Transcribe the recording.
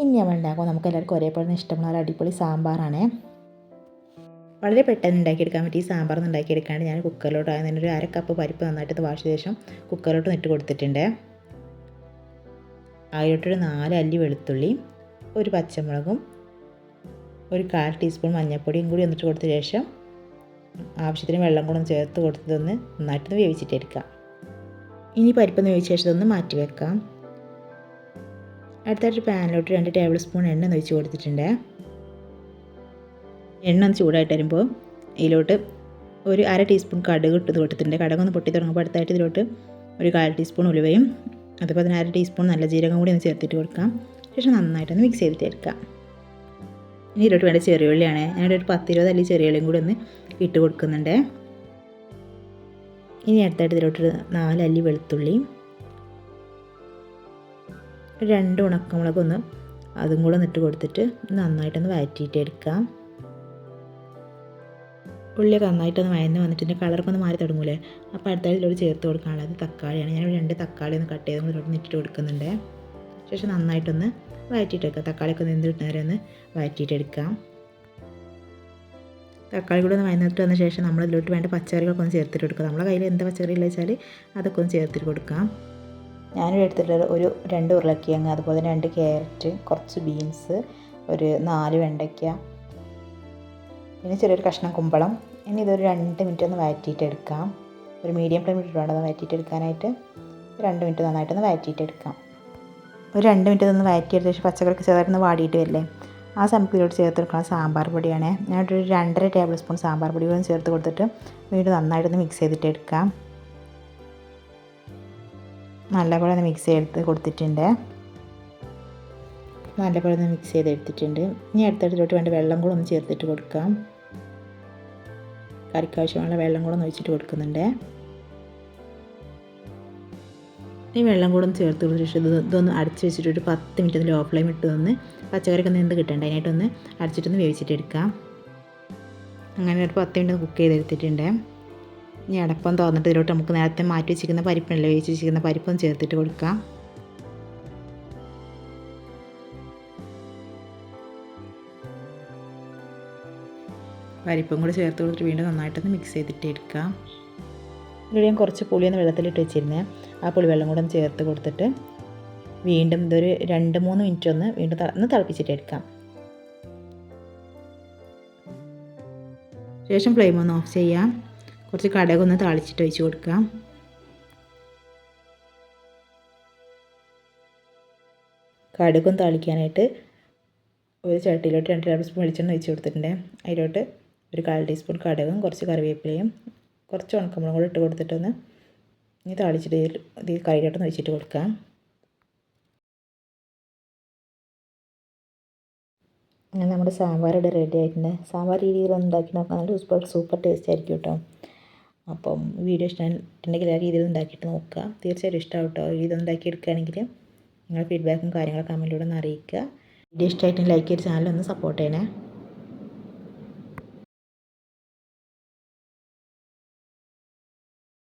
ഇനി നമ്മൾ ഉണ്ടാക്കുമ്പോൾ നമുക്ക് എല്ലാവർക്കും ഒരേപോലെ ഇഷ്ടമുള്ള ഒരു അടിപൊളി സാമ്പാറാണ്. വളരെ പെട്ടെന്ന് ഉണ്ടാക്കിയെടുക്കാൻ പറ്റി ഈ സാമ്പാർ ഉണ്ടാക്കിയെടുക്കാണ്ട് ഞാൻ കുക്കറിലോട്ട് അതിന് ഒരു അര കപ്പ് പരിപ്പ് നന്നായിട്ട് വാഷിയ ശേഷം കുക്കറിലോട്ട് ഇട്ട് കൊടുത്തിട്ടുണ്ട്. അതിലോട്ടൊരു നാല് അല്ലി വെളുത്തുള്ളി ഒരു പച്ചമുളകും ഒരു കാൽ ടീസ്പൂൺ മഞ്ഞൾപ്പൊടിയും കൂടി ഒന്നിട്ട് കൊടുത്ത ശേഷം ആവശ്യത്തിന് വെള്ളം കൂടെ ഒന്ന് ചേർത്ത് കൊടുത്തതൊന്ന് നന്നായിട്ടൊന്ന് വേവിച്ചിട്ടെടുക്കാം. ഇനി പരിപ്പൊന്ന് വേവിച്ച ശേഷം ഇതൊന്ന് മാറ്റി വെക്കാം അടുത്തായിട്ട് പാനിലോട്ട് രണ്ട് ടേബിൾ സ്പൂൺ എണ്ണ ഒഴിച്ച് കൊടുത്തിട്ടുണ്ട്. എണ്ണ ഒന്ന് ചൂടായിട്ട് വരുമ്പോൾ ഇതിലോട്ട് ഒരു അര ടീസ്പൂൺ കടുക് ഇട്ട് കൊടുത്തിട്ടുണ്ട്. കടുക് ഒന്ന് പൊട്ടി തുടങ്ങുമ്പോൾ അടുത്തായിട്ട് ഇതിലോട്ട് ഒരു കാൽ ടീസ്പൂൺ ഉലുവയും അതുപോലെ തന്നെ അര ടീസ്പൂൺ നല്ല ജീരകം കൂടി ഒന്ന് ചേർത്തിട്ട് കൊടുക്കാം. ശേഷം നന്നായിട്ടൊന്ന് മിക്സ് ചെയ്തിട്ട് എടുക്കാം. ഇനി ഇതിലോട്ട് വേണ്ട ചെറിയുള്ളിയാണ് ഞാനിവിടെ ഒരു പത്തിരുപത് അല്ലി ചെറിയുള്ളിയും കൂടി ഒന്ന് ഇട്ട് കൊടുക്കുന്നുണ്ട്. ഇനി അടുത്തായിട്ട് ഇതിലോട്ട് നാല് അല്ലി വെളുത്തുള്ളി രണ്ട് ഉണക്കമുളകൊന്ന് അതും കൂടെ നിട്ട് കൊടുത്തിട്ട് നന്നായിട്ടൊന്ന് വഴറ്റിയിട്ട് എടുക്കാം ഉള്ളിയൊക്കെ നന്നായിട്ടൊന്ന് വയന്ന് വന്നിട്ട് ഇതിന്റെ കളറൊക്കെ ഒന്ന് മാറി തുടങ്ങൂലേ? അപ്പോൾ അടുത്ത ചേർത്ത് കൊടുക്കാനുള്ളത് തക്കാളിയാണ്. ഞാൻ രണ്ട് തക്കാളി ഒന്ന് കട്ട് ചെയ്ത് ഇതിലോട്ട് ഇട്ടിട്ട് കൊടുക്കുന്നുണ്ട്. ശേഷം നന്നായിട്ടൊന്ന് വഴറ്റിയിട്ടെടുക്കുക തക്കാളിയൊക്കെ നിന്ന് നേരെ ഒന്ന് വഴറ്റിയിട്ടെടുക്കാം തക്കാളി കൂടെ ഒന്ന് വയന്നിട്ട് വന്ന ശേഷം നമ്മൾ വേണ്ട പച്ചക്കറികളൊക്കെ ഒന്ന് ചേർത്തിട്ട് കൊടുക്കാം. നമ്മളെ കയ്യിൽ എന്താ പച്ചക്കറി ഉള്ളത് വെച്ചാൽ അതൊക്കെ ഒന്ന് ചേർത്തിട്ട് കൊടുക്കാം. ഞാനിവിടെ എടുത്തിട്ടുള്ളത് ഒരു രണ്ട് ഉരുളക്കിഴങ്ങ് അതുപോലെ രണ്ട് ക്യാരറ്റ് കുറച്ച് ബീൻസ് ഒരു നാല് വെണ്ടയ്ക്ക പിന്നെ ചെറിയൊരു കഷ്ണം കുമ്പളം. ഇനി ഇതൊരു രണ്ട് മിനിറ്റ് ഒന്ന് വഴറ്റിയിട്ടെടുക്കാം ഒരു മീഡിയം ഫ്ലെയിം ഇട്ടിട്ട് വേണം വഴറ്റിയിട്ട് എടുക്കാനായിട്ട്. രണ്ട് മിനിറ്റ് നന്നായിട്ടൊന്ന് വഴറ്റിയിട്ടെടുക്കാം ഒരു രണ്ട് മിനിറ്റ് ഒന്ന് വഴറ്റിയെടുത്ത ശേഷം പച്ചക്കറിക്ക് ചേർന്ന് വാടിയിട്ട് വരില്ലേ? ആ സമയത്തിലോട്ട് ചേർത്ത് കൊടുക്കുന്ന സാമ്പാർ പൊടിയാണ്. ഞാനൊരു രണ്ടര ടേബിൾ സ്പൂൺ സാമ്പാർ പൊടി കൂടെ ചേർത്ത് കൊടുത്തിട്ട് വീണ്ടും നന്നായിട്ടൊന്ന് മിക്സ് ചെയ്തിട്ട് എടുക്കാം. നല്ലപോലെ ഒന്ന് മിക്സ് ചെയ്ത് കൊടുത്തിട്ടുണ്ട്. നല്ലപോലെ ഒന്ന് മിക്സ് ചെയ്തെടുത്തിട്ടുണ്ട്. ഇനി അടുത്തടുത്തോട്ട് വേണ്ട വെള്ളം കൂടെ ഒന്ന് ചേർത്തിട്ട് കൊടുക്കാം. കറിക്ക് ആവശ്യമുള്ള വെള്ളം കൂടെ ഒന്ന് ഒഴിച്ചിട്ട് കൊടുക്കുന്നുണ്ട്. ഈ വെള്ളം കൂടെ ഒന്ന് ചേർത്ത് ശേഷം ഇത് ഇതൊന്ന് അടച്ച് വെച്ചിട്ട് ഒരു പത്ത് മിനിറ്റ് ഒന്ന് ലോ ഫ്ലെയിം ഇട്ട് തന്ന് പച്ചക്കറിക്ക് ഒന്ന് എന്ത് കിട്ടണ്ട അതിനായിട്ടൊന്ന് അടച്ചിട്ടൊന്ന് വേവിച്ചിട്ട് എടുക്കാം. അങ്ങനെ ഒരു പത്ത് മിനിറ്റ് കുക്ക് ചെയ്തെടുത്തിട്ടുണ്ട്. ഇനി അടപ്പം തുറന്നിട്ട് ഇതിലോട്ട് നമുക്ക് നേരത്തെ മാറ്റി വെച്ചിരിക്കുന്ന പരിപ്പുണ്ടല്ലോ വേവിച്ച് വെച്ചിരിക്കുന്ന പരിപ്പും ചേർത്തിട്ട് കൊടുക്കാം. പരിപ്പും കൂടി ചേർത്ത് കൊടുത്തിട്ട് വീണ്ടും നന്നായിട്ടൊന്ന് മിക്സ് ചെയ്തിട്ട് എടുക്കാം. ഇവിടെ ഞാൻ കുറച്ച് പുളിയൊന്ന് വെള്ളത്തിലിട്ട് വെച്ചിരുന്നേ. ആ പുളി വെള്ളം കൂടെ ഒന്ന് ചേർത്ത് കൊടുത്തിട്ട് വീണ്ടും ഇതൊരു രണ്ട് മൂന്ന് മിനിറ്റ് ഒന്ന് വീണ്ടും ഒന്ന് തിളപ്പിച്ചിട്ട് എടുക്കാം. ശേഷം ഫ്ലെയിം ഒന്ന് ഓഫ് ചെയ്യാം. കുറച്ച് കടകൊന്ന് താളിച്ചിട്ട് ഒഴിച്ച് കൊടുക്കാം കടുകും താളിക്കാനായിട്ട് ഒരു ചട്ടിയിലോട്ട് രണ്ട് ടേബിൾ സ്പൂൺ വെളിച്ചെണ്ണ ഒഴിച്ച് കൊടുത്തിട്ടുണ്ട്. അതിലോട്ട് ഒരു കാൽ ടീസ്പൂൺ കടുകും കുറച്ച് കറിവേപ്പിലയും കുറച്ച് ഉണക്കമുളകും കൂടെ ഇട്ട് കൊടുത്തിട്ടൊന്ന് ഇനി താളിച്ചിട്ട് ഇത് കറിയിലോട്ടൊന്ന് ഒഴിച്ചിട്ട് കൊടുക്കാം അങ്ങനെ നമ്മുടെ സാമ്പാർ ഇവിടെ റെഡി ആയിട്ടുണ്ട്. സാമ്പാർ രീതിയിൽ ഉണ്ടാക്കി നോക്കാൻ നല്ല സൂപ്പർ സൂപ്പർ ടേസ്റ്റ് ആയിരിക്കും കേട്ടോ. അപ്പം വീഡിയോ ഇഷ്ടമായിട്ടുണ്ടെങ്കിൽ ആ രീതിയിൽ ഉണ്ടാക്കിയിട്ട് നോക്കുക. തീർച്ചയായിട്ടും ഇഷ്ടമാവും കേട്ടോ ഇത് ഉണ്ടാക്കി എടുക്കുകയാണെങ്കിൽ നിങ്ങളുടെ ഫീഡ്ബാക്കും കാര്യങ്ങളും കമന്റിലൂടെ ഒന്ന് അറിയിക്കുക. വീഡിയോ ഇഷ്ടമായിട്ടുണ്ടെങ്കിൽ ലൈക്ക് ചെയ്ത് ചാനൽ ഒന്ന് സപ്പോർട്ട് ചെയ്യണേ.